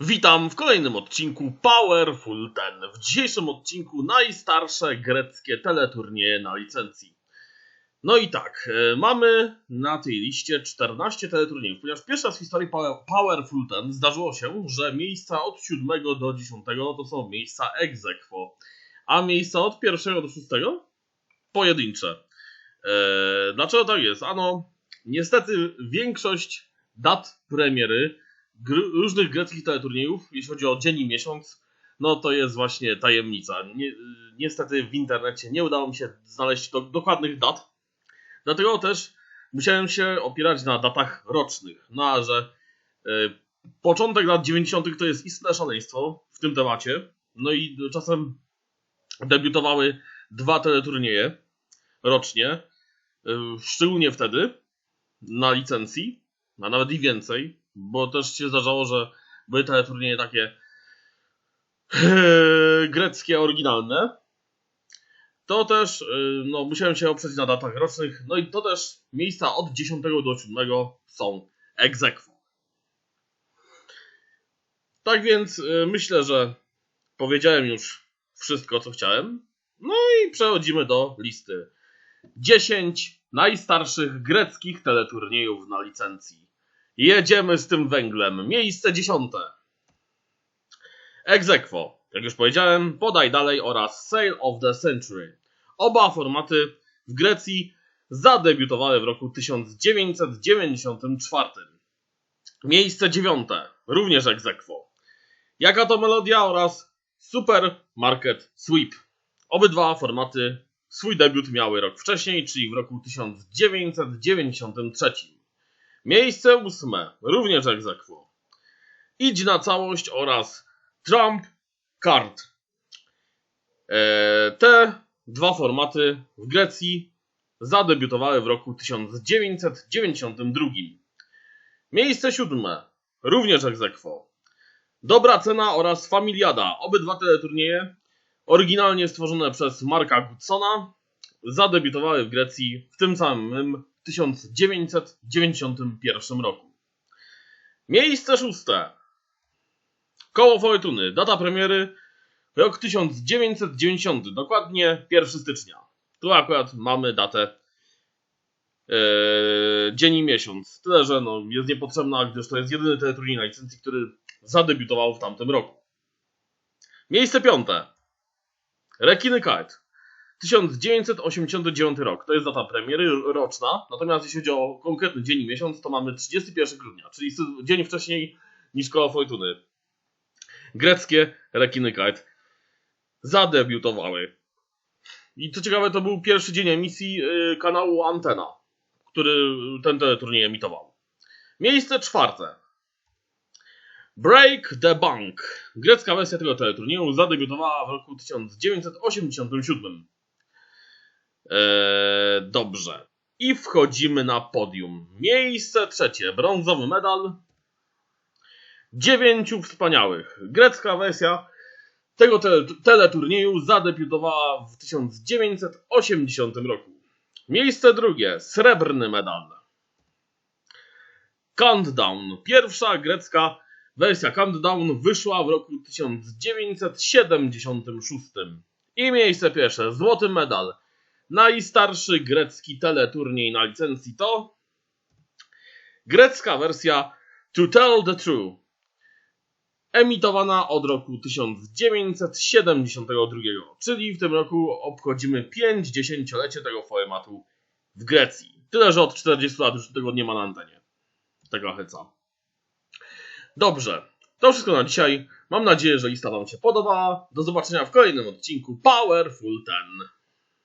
Witam w kolejnym odcinku Powerful Ten. W dzisiejszym odcinku najstarsze greckie teleturnieje na licencji. No i tak, e, mamy na tej liście 14 teleturniejów, ponieważ pierwszy raz w historii Power- Powerful Ten zdarzyło się, że miejsca od 7 do 10 to są miejsca aequo, a miejsca od 1 do 6 pojedyncze. E, dlaczego tak jest? Ano, niestety większość dat premiery gr- różnych greckich teleturniejów, jeśli chodzi o dzień i miesiąc, no to jest właśnie tajemnica. Nie, niestety w internecie nie udało mi się znaleźć do, dokładnych dat, dlatego też musiałem się opierać na datach rocznych. No a że e, początek lat 90. to jest istne szaleństwo w tym temacie, no i czasem debiutowały dwa teleturnieje rocznie, e, szczególnie wtedy na licencji, a nawet i więcej, bo też się zdarzało, że były te turnieje takie greckie, oryginalne. To też yy, no, musiałem się oprzeć na datach rocznych, no i to też miejsca od 10 do 7 są aequo. Tak więc yy, myślę, że powiedziałem już wszystko, co chciałem. No i przechodzimy do listy 10 najstarszych greckich teleturniejów na licencji. Jedziemy z tym węglem. Miejsce dziesiąte. Aequo. Jak już powiedziałem, podaj dalej oraz Sale of the Century. Oba formaty w Grecji zadebiutowały w roku 1994. Miejsce dziewiąte. Również aequo. Jaka to melodia oraz Super Market Sweep. Obydwa formaty swój debiut miały rok wcześniej, czyli w roku 1993. Miejsce ósme, również aequo. Idź na całość oraz Trump Card. E, te dwa formaty w Grecji zadebiutowały w roku 1992. Miejsce siódme, również aequo. Dobra cena oraz Familiada. Obydwa teleturnieje, oryginalnie stworzone przez Marka Goodsona, zadebiutowały w Grecji w tym samym 1991 roku. Miejsce szóste. Koło Fortuny. Data premiery rok 1990, dokładnie 1 stycznia. Tu akurat mamy datę e, dzień i miesiąc. Tyle, że no, jest niepotrzebna, gdyż to jest jedyny teleturniej licencji, który zadebiutował w tamtym roku. Miejsce piąte. Rekiny Kite. 1989 rok. To jest data premiery roczna. Natomiast jeśli chodzi o konkretny dzień i miesiąc, to mamy 31 grudnia, czyli dzień wcześniej niż koło Fortuny. Greckie rekiny kite zadebiutowały. I co ciekawe, to był pierwszy dzień emisji yy, kanału Antena, który ten turniej emitował. Miejsce czwarte. Break the Bank. Grecka wersja tego teleturnieju zadebiutowała w roku 1987. Eee, dobrze. I wchodzimy na podium. Miejsce trzecie. Brązowy medal. Dziewięciu wspaniałych. Grecka wersja tego tele teleturnieju zadebiutowała w 1980 roku. Miejsce drugie. Srebrny medal. Countdown. Pierwsza grecka wersja Countdown wyszła w roku 1976. I miejsce pierwsze. Złoty medal. Najstarszy grecki teleturniej na licencji to grecka wersja To Tell the True, emitowana od roku 1972, czyli w tym roku obchodzimy 50-lecie tego formatu w Grecji. Tyle, że od 40 lat już tego nie ma na antenie. Tego heca. Dobrze, to wszystko na dzisiaj. Mam nadzieję, że lista Wam się podobała. Do zobaczenia w kolejnym odcinku Powerful 10.